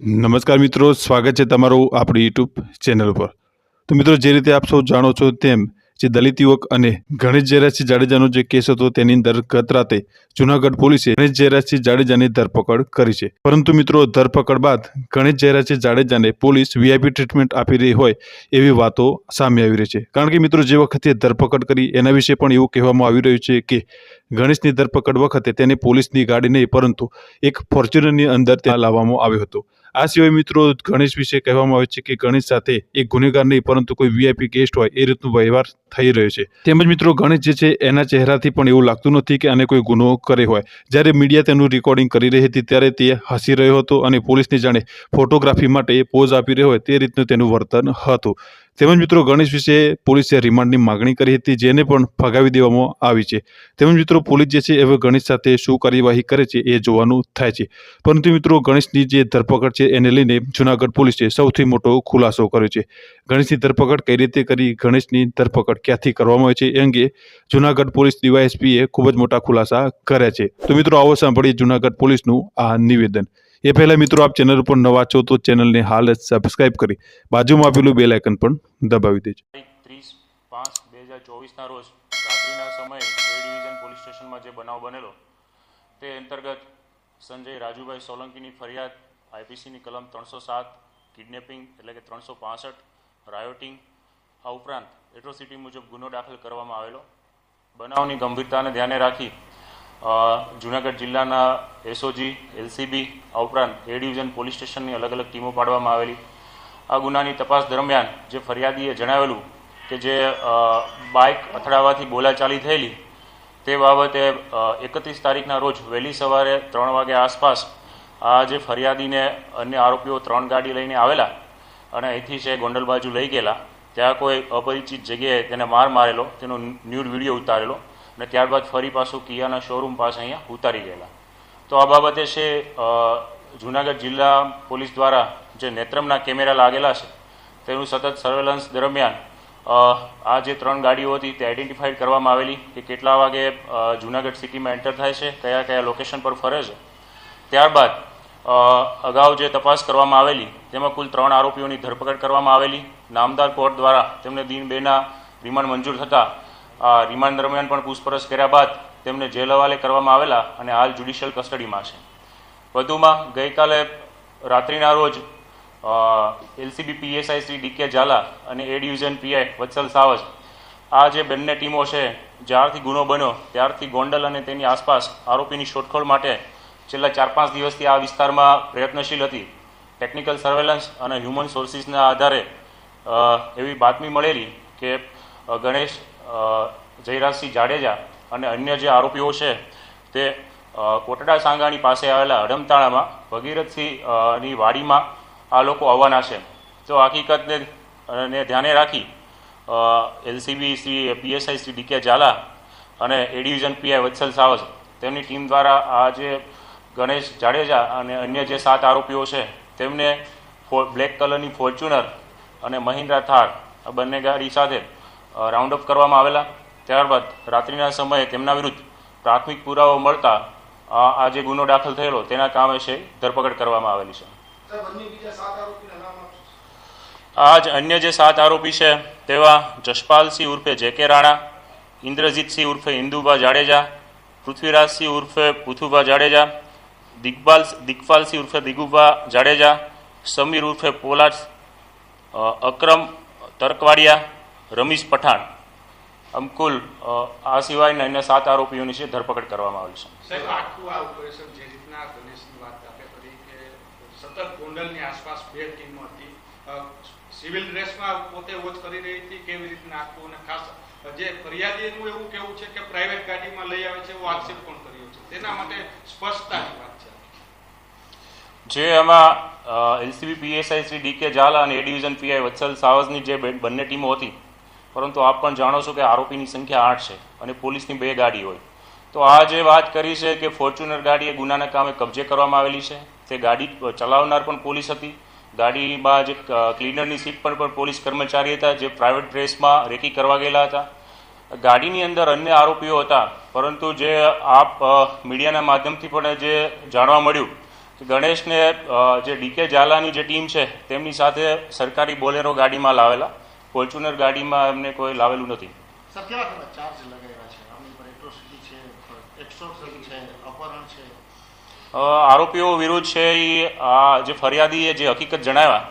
નમસ્કાર મિત્રો, સ્વાગત છે તમારું આપણી યુટ્યુબ ચેનલ પર તો મિત્રો, જે રીતે આપ સૌ જાણો છો તેમ, જે દલિત યુવક અને ગણેશ જયરાજસિંહ જાડેજાનો જે કેસ હતો તેની અંદર ગત રાતે જુનાગઢ પોલીસે ગણેશ જયરાજસિંહ જાડેજાની ધરપકડ કરી છે. પરંતુ મિત્રો, ધરપકડ બાદ ગણેશ જયરાજસિંહ જાડેજાને પોલીસ વીઆઈપી ટ્રીટમેન્ટ આપી રહી હોય એવી વાતો સામે આવી રહી છે. કારણ કે મિત્રો, જે વખતે ધરપકડ કરી એના વિશે પણ એવું કહેવામાં આવી રહ્યું છે કે ગણેશની ધરપકડ વખતે તેને પોલીસની ગાડી નહીં, પરંતુ એક ફોર્ચ્યુનરની અંદર ત્યાં લાવવામાં આવ્યો હતો. આ સિવાય મિત્રો ગણેશ વિશે કહેવામાં આવે છે કે ગણેશ સાથે એક ગુનેગાર નહીં, પરંતુ કોઈ વીઆઈપી ગેસ્ટ હોય, એ રીતનો વ્યવહાર થઈ રહ્યો છે. તેમજ મિત્રો ગણેશ જે છે, એના ચહેરાથી પણ એવું લાગતું નથી કે આને કોઈ ગુનો કરે હોય. જ્યારે મીડિયા તેનું રેકોર્ડિંગ કરી રહી હતી, ત્યારે તે હસી રહ્યો હતો અને પોલીસને જાણે ફોટોગ્રાફી માટે પોઝ આપી રહ્યો હોય, તે રીતનું તેનું વર્તન હતું. તેમજ મિત્રો ગણેશ વિશે પોલીસે રિમાન્ડની માગણી કરી હતી, જેને પણ ફગાવી દેવામાં આવી છે. તેમજ મિત્રો પોલીસ જે છે, હવે ગણેશ સાથે શું કાર્યવાહી કરે છે એ જોવાનું થાય છે. પરંતુ મિત્રો ગણેશની જે ધરપકડ છે, એને લઈને જુનાગઢ પોલીસે સૌથી મોટો ખુલાસો કર્યો છે. ગણેશની ધરપકડ કઈ રીતે કરી, ગણેશની ધરપકડ ક્યાંથી કરવામાં આવી છે એ અંગે જુનાગઢ પોલીસ ડીવાયએસપીએ ખૂબ જ મોટા ખુલાસા કર્યા છે. તો મિત્રો આવો સાંભળીએ જુનાગઢ પોલીસનું આ નિવેદન. એ પહેલાં મિત્રો આપ ચેનલ પર નવા છો તો ચેનલને હાલ જ સબસ્ક્રાઇબ કરી, બાજુમાં આપેલું બેલ આઇકન પણ દબાવી દેજો. ત્રીસ પાંચ બે હજાર ચોવીસના રોજ રાત્રિના સમયે એ પોલીસ સ્ટેશનમાં જે બનાવ બનેલો, તે અંતર્ગત સંજય રાજુભાઈ સોલંકીની ફરિયાદ આઈપીસીની કલમ ત્રણસો સાત, કિડનેપિંગ એટલે કે ત્રણસો પાસઠ રાયોટિંગ આ ઉપરાંત એટ્રોસિટી મુજબ ગુનો દાખલ કરવામાં આવેલો. બનાવની ગંભીરતાને ધ્યાને રાખી જુનાગઢ જિલ્લાના એસઓજી એલસીબી આ ઉપરાંત એ ડિવિઝન પોલીસ સ્ટેશનની અલગ અલગ ટીમો પાડવામાં આવેલી. આ ગુનાની તપાસ દરમિયાન જે ફરિયાદીએ જણાવેલું કે જે બાઇક અથડાવાથી બોલાચાલી થયેલી, તે બાબતે એકત્રીસ તારીખના રોજ વહેલી સવારે ત્રણ વાગ્યા આસપાસ આ જે ફરિયાદીને અન્ય આરોપીઓ ત્રણ ગાડી લઈને આવેલા અને અહીંથી છે ગોંડલ બાજુ લઈ ગયેલા. ત્યાં કોઈ અપરિચિત જગ્યાએ તેને માર મારેલો, તેનો ન્યૂડ વીડિયો ઉતારેલો. અને ત્યારબાદ ફરી પાછું કિયાના શોરૂમ પાસે અહીંયા ઉતારી ગયેલા. તો આ બાબતે છે જુનાગઢ જિલ્લા પોલીસ દ્વારા જે નેત્રમના કેમેરા લાગેલા છે, તેનું સતત સર્વેલન્સ દરમિયાન આ જે ત્રણ ગાડીઓ હતી તે આઈડેન્ટિફાઈડ કરવામાં આવેલી કે કેટલા વાગે જુનાગઢ સિટીમાં એન્ટર થાય છે, કયા કયા લોકેશન પર ફરે છે. ત્યારબાદ અગાઉ જે તપાસ કરવામાં આવેલી, તેમાં કુલ ત્રણ આરોપીઓની ધરપકડ કરવામાં આવેલી. નામદાર કોર્ટ દ્વારા તેમને દિન બેના રિમાન્ડ મંજૂર થતા રિમાન્ડ દરમિયાન પણ પૂછપરછ કર્યા બાદ તેમને જેલ હવાલે કરવામાં આવેલા અને હાલ જ્યુડિશિયલ કસ્ટડીમાં છે. વધુમાં ગઈકાલે રાત્રિના રોજ LCB PSI Shri DK Jhala અને એ ડિવિઝન પીઆઈ વત્સલ સાવજ, આ જે બંને ટીમો છે, જ્યારથી ગુનો બન્યો, ત્યારથી ગોંડલ અને તેની આસપાસ આરોપીની શોધખોળ માટે છેલ્લા ચાર પાંચ દિવસથી આ વિસ્તારમાં પ્રયત્નશીલ હતી. ટેકનિકલ સર્વેલન્સ અને હ્યુમન સોર્સિસના આધારે એવી બાતમી મળેલી કે ગણેશ જયરાજસિંહ જાડેજા અને અન્ય જે આરોપીઓ છે તે કોટડા સાંગાણી પાસે આવેલા અડમતાળામાં ભગીરથસિંહની વાડીમાં આ લોકો આવવાના છે. તો હકીકતને ને ધ્યાને રાખી LCB Shri, PSI Shri DK Jhala અને એ ડિવિઝન પીઆઈ વત્સલ સાવજ તેમની ટીમ દ્વારા આ જે ગણેશ જાડેજા અને અન્ય જે સાત આરોપીઓ છે તેમને ફો- બ્લેક કલરની ફોર્ચ્યુનર અને મહિન્દ્રા થાર આ બંને ગાડી સાથે રાઉન્ડ અપ કરવામાં આવેલા. ત્યારબાદ રાત્રિના સમયે તેમના વિરુદ્ધ પ્રાથમિક પુરાવો મળતા આ જે ગુનો દાખલ થયેલો તેના કામે છે ધરપકડ કરવામાં આવેલી છે. આજ અન્ય જ સાત આરોપી છે તેવા જશપાલસિંહ ઉર્ફે જે કે રાણા ઇન્દ્રજીતસિંહ ઉર્ફે ઇન્દુભા જાડેજા પૃથ્વીરાજસિંહ ઉર્ફે પુથુભા જાડેજા દિગ્બાલ દિગ્પાલસિંહ ઉર્ફે દિગુભા જાડેજા સમીર ઉર્ફે પોલાટ અકરમ તરકવાડિયા રમીશ પઠાણ. આમ કુલ આ સિવાયના અન્ય સાત આરોપીઓની છે ધરપકડ કરવામાં આવેલ છે. આખું આ ઓપરેશન જે રીતના વાત આપણે કરી કે સતત ગોંડલની આસપાસ બે ટીમો હતી. સિવિલ ડ્રેસમાં પોતે વોચ કરી રહી હતી કેવી રીતના આખું અને ખાસ જે ફરિયાદીનું એવું કેવું છે કે પ્રાઇવેટ ગાડીમાં લઈ આવે છે એવો આક્ષેપ પણ કર્યો છે. તેના માટે સ્પષ્ટતાની વાત છે. જે એમાં LCB PSI Shri DK Jhala અને એ ડિવિઝન પીઆઈ વત્સલ સાવજની જે બંને ટીમો હતી પરંતુ આપ પણ જાણો છો કે આરોપીની સંખ્યા આઠ છે અને પોલીસની બે ગાડી હોય. તો આ જે વાત કરી છે કે ફોર્ચ્યુનર ગાડી એ ગુનાના કામે કબજે કરવામાં આવેલી છે, તે ગાડી ચલાવનાર પણ પોલીસ હતી. ગાડીમાં જે ક્લીનરની સીટ પર પણ પોલીસ કર્મચારી હતા, જે પ્રાઇવેટ ડ્રેસમાં રેકી કરવા ગયેલા હતા. ગાડીની અંદર અન્ય આરોપીઓ હતા, પરંતુ જે આપ મીડિયાના માધ્યમથી પણ જે જાણવા મળ્યું કે ગણેશને જે ડીકે ઝાલાની જે ટીમ છે, તેમની સાથે સરકારી બોલેરો ગાડીમાં લાવેલા. ફોર્ચ્યુનર ગાડીમાં એમને કોઈ લાવેલું નથી. આરોપીઓ વિરુદ્ધ છે એ આ જે ફરિયાદીએ જે હકીકત જણાવ્યા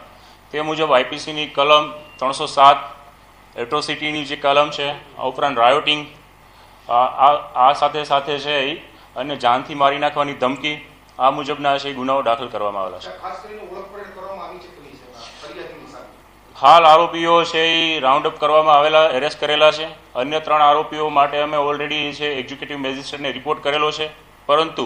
તે મુજબ આઈપીસીની કલમ ત્રણસો સાત એટ્રોસિટીની જે કલમ છે આ ઉપરાંત રાયોટિંગ આ આ- આ સાથે સાથે છે એ અને જાનથી મારી નાખવાની ધમકી આ મુજબના છે એ ગુનાઓ દાખલ કરવામાં આવેલા છે ખાસ કરીને ઓળખ પરેડ કરવામાં આવી છે કે નહીં સાહેબ ફરિયાદીની સાથે હાલ આરોપીઓ છે એ રાઉન્ડ અપ કરવામાં આવેલા એરેસ્ટ કરેલા છે. અન્ય ત્રણ આરોપીઓ માટે અમે ઓલરેડી છે એક્ઝિક્યુટિવ મેજિસ્ટ્રેટને રિપોર્ટ કરેલો છે. પરંતુ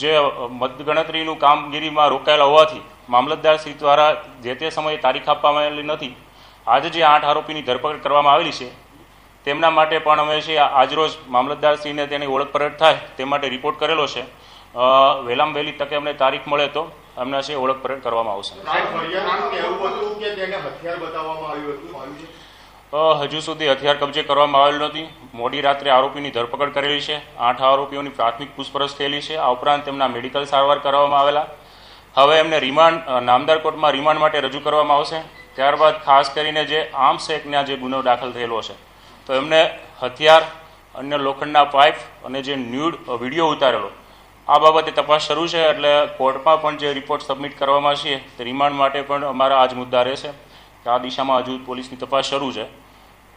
જે મતગણતરીનું કામગીરીમાં રોકાયેલા હોવાથી મામલતદાર શ્રી દ્વારા જે તે સમયે તારીખ આપવામાં આવેલી નથી, આજે જે આઠ આરોપીની ધરપકડ કરવામાં આવેલી છે, તેમના માટે પણ અમે છે આજરોજ મામલતદારશ્રીને તેની ઓળખ પરત થાય તે માટે રિપોર્ટ કરેલો છે. વહેલામાં વહેલી તકે અમને તારીખ મળે તો અમને છે ઓળખ પરત કરવામાં આવશે. સાહેબ ફરિયાદીનું કહેવું હતું કે તેને હથિયાર બતાવવામાં આવ્યું હતું? આવ્યું છે. અ, હજુ સુધી હથિયાર કબજે કરવામાં આવેલ નથી. મોડી રાત્રે આરોપીની ધરપકડ કરેલી છે. આઠ આરોપીઓની પ્રાથમિક પૂછપરછ થયેલી છે. આ ઉપરાંત તેમના મેડિકલ સારવાર કરવામાં આવેલા. હવે એમને રિમાન્ડ નામદાર કોર્ટમાં રિમાન્ડ માટે રજૂ કરવામાં આવશે. ત્યારબાદ ખાસ કરીને જે આર્મ્સ એક્ટના જે ગુનો દાખલ થયેલો છે તો એમને હથિયાર અન્ય લોખંડના પાઇપ અને જે ન્યૂડ વીડિયો ઉતારેલો આ બાબતે તપાસ શરૂ છે એટલે કોર્ટમાં પણ જે રિપોર્ટ સબમિટ કરવામાં છે તે રિમાન્ડ માટે પણ અમારા આજ મુદ્દા રહેશે. કે આ દિશામાં હજુ પોલીસની તપાસ શરૂ છે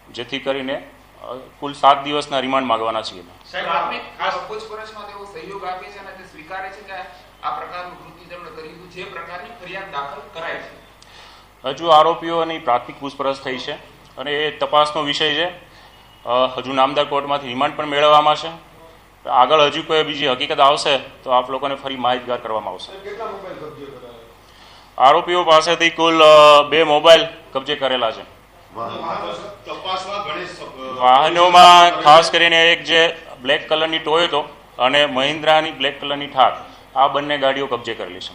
જેથી કરીને કુલ સાત દિવસના રિમાન્ડ માંગવાના છીએ હજુ આરોપીઓની પ્રાથમિક પૂછપરછ થઈ છે અને એ તપાસનો વિષય છે. હજુ નામદાર કોર્ટમાંથી રિમાન્ડ પણ મેળવવામાં છે આગળ હજુ કોઈ બીજી હકીકત આવશે તો આપ લોકોને ફરી માહિતગાર કરવામાં આવશે. કેટલા મોબાઈલ કબજે કરાયા? આરોપીઓ પાસેથી કુલ બે મોબાઈલ કબજે કરેલા છે. વાહનોમાં ખાસ કરીને એક જે બ્લેક કલરની ટોયોટો અને મહિન્દ્રાની બ્લેક કલરની થાર આ બંને ગાડીઓ કબજે કરેલી છે.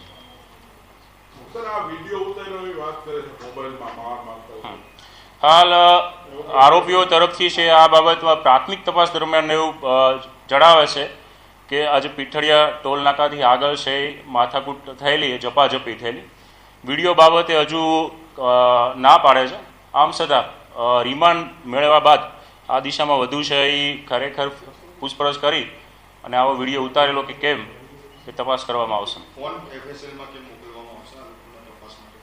સર આ વીડિયો ઉતાર્યો એવી વાત કરે છે મોબાઈલમાં માર મારતા હોય. હાલ આરોપીઓ તરફથી છે, આ બાબતમાં પ્રાથમિક તપાસ દરમિયાન એવું જણાવે છે કે આજે પીઠળિયા ટોલ નાકાથી આગળ છે, માથાકૂટ થયેલી, ઝપાઝપી થયેલી. વીડિયો બાબતે હજુ ના પાડે છે. આમ છતાં રિમાન્ડ મેળવ્યા બાદ આ દિશામાં વધુ છે એ ખરેખર પૂછપરછ કરી અને આવો વીડિયો ઉતારેલો કે કેમ, એ તપાસ કરવામાં આવશે આ લોકોના તપાસ માટે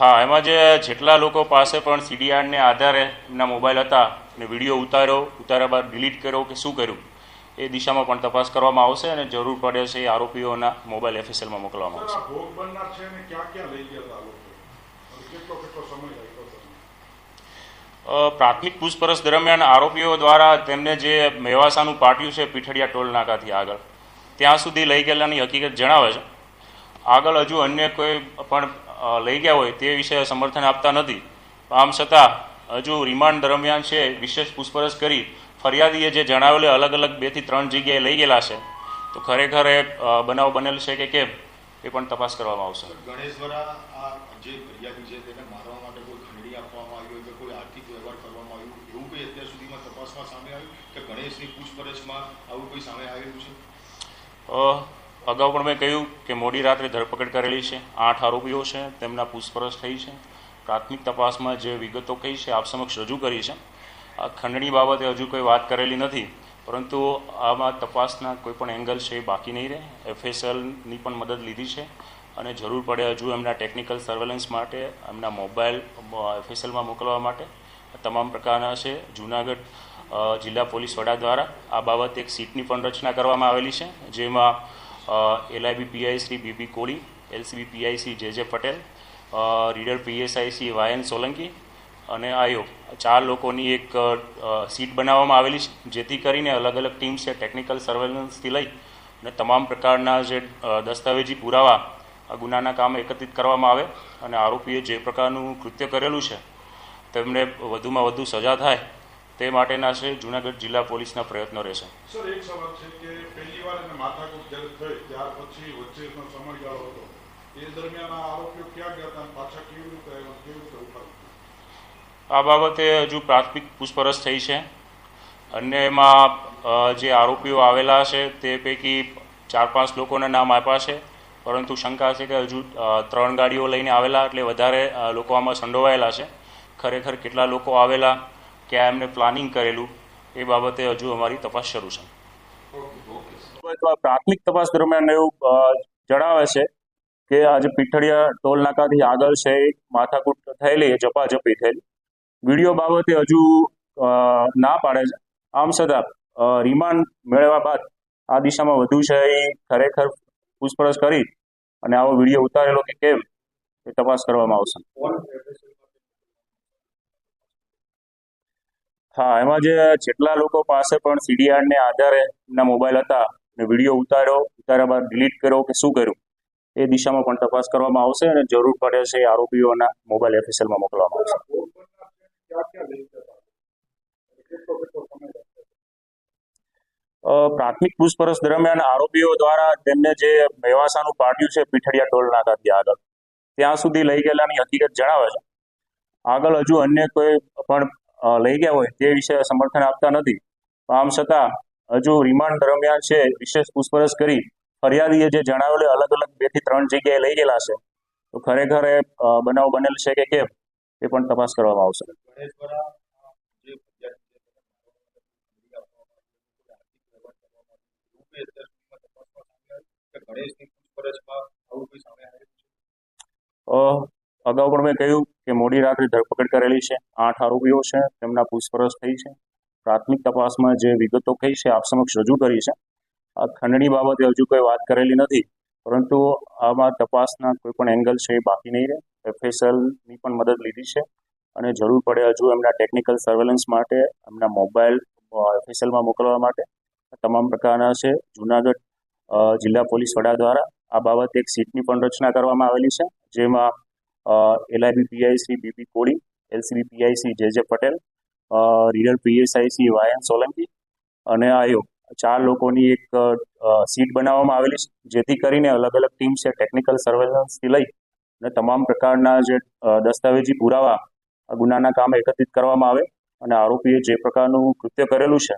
હા એમાં જે જેટલા લોકો પાસે પણ સીડીઆરને આધારે એમના મોબાઈલ હતા અને વીડિયો ઉતાર્યો ઉતાર્યા બાદ ડિલીટ કર્યો કે શું કર્યું એ દિશામાં પણ તપાસ કરવામાં આવશે અને જરૂર પડે છે એ આરોપીઓના મોબાઈલ એફએસએલમાં મોકલવામાં આવશે. પ્રાથમિક પૂછપરછ દરમિયાન આરોપીઓ દ્વારા તેમને જે મેવાસાનું પાટિયું છે પીઠડિયા ટોલ નાકાથી આગળ ત્યાં સુધી લઈ ગયેલાની હકીકત જણાવે છે. આગળ હજુ અન્ય કોઈ પણ લઈ ગયા હોય તે વિશે સમર્થન આપતા નથી. આમ છતાં હજુ રિમાન્ડ દરમિયાન છે વિશેષ પૂછપરછ કરી ફરિયાદીએ જે જણાવેલું અલગ અલગ બેથી ત્રણ જગ્યાએ લઈ ગયેલા છે. તો ખરેખર એ બનાવ બનેલ છે કે કેમ? એ પણ તપાસ કરવામાં આવશે. ગણેશ આ જે ફરિયાદી છે તેને મારવા માટે કોઈ ખંડણી આપવામાં આવી કે કોઈ આર્થિક વ્યવહાર કરવામાં આવ્યું એવું કોઈ અત્યાર સુધીમાં તપાસમાં સામે આવ્યું કે ગણેશની પૂછપરછમાં આવું કોઈ સામે આવેલું છે? અગાઉ પણ મેં કહ્યું કે મોડી રાત્રે ધરપકડ કરેલી છે. આઠ આરોપીઓ છે, તેમના પૂછપરછ થઈ છે. પ્રાથમિક તપાસમાં જે વિગતો કહી છે, આપ સમક્ષ રજૂ કરી છે. આ ખંડણી બાબતે હજુ કોઈ વાત કરેલી નથી, પરંતુ આમાં તપાસના કોઈ પણ એંગલ છે એ બાકી નહીં રહે. એફએસએલની પણ મદદ લીધી છે અને જરૂર પડે હજુ એમના ટેકનિકલ સર્વેલન્સ માટે, એમના મોબાઈલ, એફએસએલમાં મોકલવા માટે. તમામ પ્રકારના છે. જુનાગઢ જિલ્લા પોલીસ વડા દ્વારા આ બાબતે એક સીટની પણ રચના કરવામાં આવેલી છે, જેમાં LIB PI Shri BB Koli LCB PI Shri J J Patel reader PSI Shri Y N Solanki અને આયો. ચાર લોકોની એક સીટ બનાવવામાં આવેલી છે, જેથી કરીને અલગ અલગ ટીમ છે ટેકનિકલ સર્વેલન્સથી લઈ અને તમામ પ્રકારના જે દસ્તાવેજી પુરાવા આ ગુનાના કામે એકત્રિત કરવામાં આવે અને આરોપીએ જે પ્રકારનું કૃત્ય કરેલું છે, તેમને વધુમાં વધુ સજા થાય તે માટેના છે જુનાગઢ જિલ્લા પોલીસના પ્રયત્નો રહેશે. સર એક સવાલ છે કે પહેલી વાર એને માથાકૂટ જ્યારે થઈ ત્યાર પછી વચ્ચેનો સમયગાળો હતો. એ દરમિયાન આરોપીઓ ક્યાં ગયા હતા પાછા કેવી રીતે કેવી રીતે આ બાબતે હજુ પ્રાથમિક પૂછપરછ થઈ છે. અને એમાં જે આરોપીઓ આવેલા છે તે પૈકી ચાર પાંચ લોકોના નામ આપ્યા છે. પરંતુ શંકા છે કે હજુ ત્રણ ગાડીઓ લઈને આવેલા એટલે વધારે લોકો આમાં સંડોવાયેલા છે. ખરેખર કેટલા લોકો આવેલા ક્યાં એમને પ્લાનિંગ કરેલું, એ બાબતે હજુ અમારી તપાસ શરૂ છે. પ્રાથમિક તપાસ દરમિયાન એવું જણાવે છે કે આજે પીઠળિયા ટોલ નાકાથી આગળ છે, એક માથાકૂટ થયેલી જપાજપી થયેલી. વીડિયો બાબતે હજુ ના પાડે છે. આમ છતાં રિમાન્ડ મેળવ્યા બાદ આ દિશામાં વધુ છે એ ખરેખર પૂછપરછ કરી અને આવો વીડિયો ઉતારેલો કે કેમ, એ તપાસ કરવામાં આવશે. હા, એમાં જે જેટલા લોકો પાસે પણ સીડીઆર ને આધારે એમના મોબાઈલ હતા ને વીડિયો ઉતાર્યો, ઉતાર્યા બાદ ડિલીટ કર્યો કે શું કર્યું, એ દિશામાં પણ તપાસ કરવામાં આવશે અને જરૂર પડે છે આરોપીઓના મોબાઈલ એફએસએલમાં મોકલવામાં આવશે. પ્રાથમિક પૂછપરછ દરમિયાન આરોપીઓ દ્વારા તેમને જે મેવાસાનું પાડ્યું છે પીઠડિયા ટોલ ત્યાં આગળ, ત્યાં સુધી લઈ ગયેલાની હકીકત જણાવે છે. આગળ હજુ અન્ય કોઈ પણ લઈ ગયા હોય તે વિશે સમર્થન આપતા નથી. આમ છતાં હજુ રિમાન્ડ દરમિયાન છે વિશેષ પૂછપરછ કરી ફરિયાદીએ જે જણાવેલું અલગ અલગ બેથી ત્રણ જગ્યાએ લઈ ગયેલા છે. તો ખરેખર એ બનાવ બનેલ છે કે કેમ એ પણ તપાસ કરવામાં આવશે. ગણેશની પૂછપરછમાં આવું કોઈ સામે આવ્યું અગાઉ પણ મેં કહ્યું કે મોડી રાત્રે ધરપકડ કરેલી છે. આઠ આરોપીઓ છે, તેમના પૂછપરછ થઈ છે. પ્રાથમિક તપાસમાં જે વિગતો કહી છે, આપ સમક્ષ રજૂ કરી છે. આ ખંડણી બાબતે હજુ કોઈ વાત કરેલી નથી, પરંતુ આમાં તપાસના કોઈ પણ એંગલ છે એ બાકી નહીં રહે. એફએસએલની પણ મદદ લીધી છે અને જરૂર પડે હજુ એમના ટેકનિકલ સર્વેલન્સ માટે, એમના મોબાઈલ, એફએસએલમાં મોકલવા માટે. તમામ પ્રકારના છે. જુનાગઢ જિલ્લા પોલીસ વડા દ્વારા આ બાબતે એક સીટની પણ રચના કરવામાં આવેલી છે, જેમાં LIB PIC BB Koli LCB PIC J J Patel reader PSIC Y N Solanki અને આયો. ચાર લોકોની એક સીટ બનાવવામાં આવેલી છે, જેથી કરીને અલગ અલગ ટીમ છે, ટેકનિકલ સર્વેલન્સથી લઈ અને તમામ પ્રકારના જે દસ્તાવેજી પુરાવા ગુનાના કામ એકત્રિત કરવામાં આવે અને આરોપીએ જે પ્રકારનું કૃત્ય કરેલું છે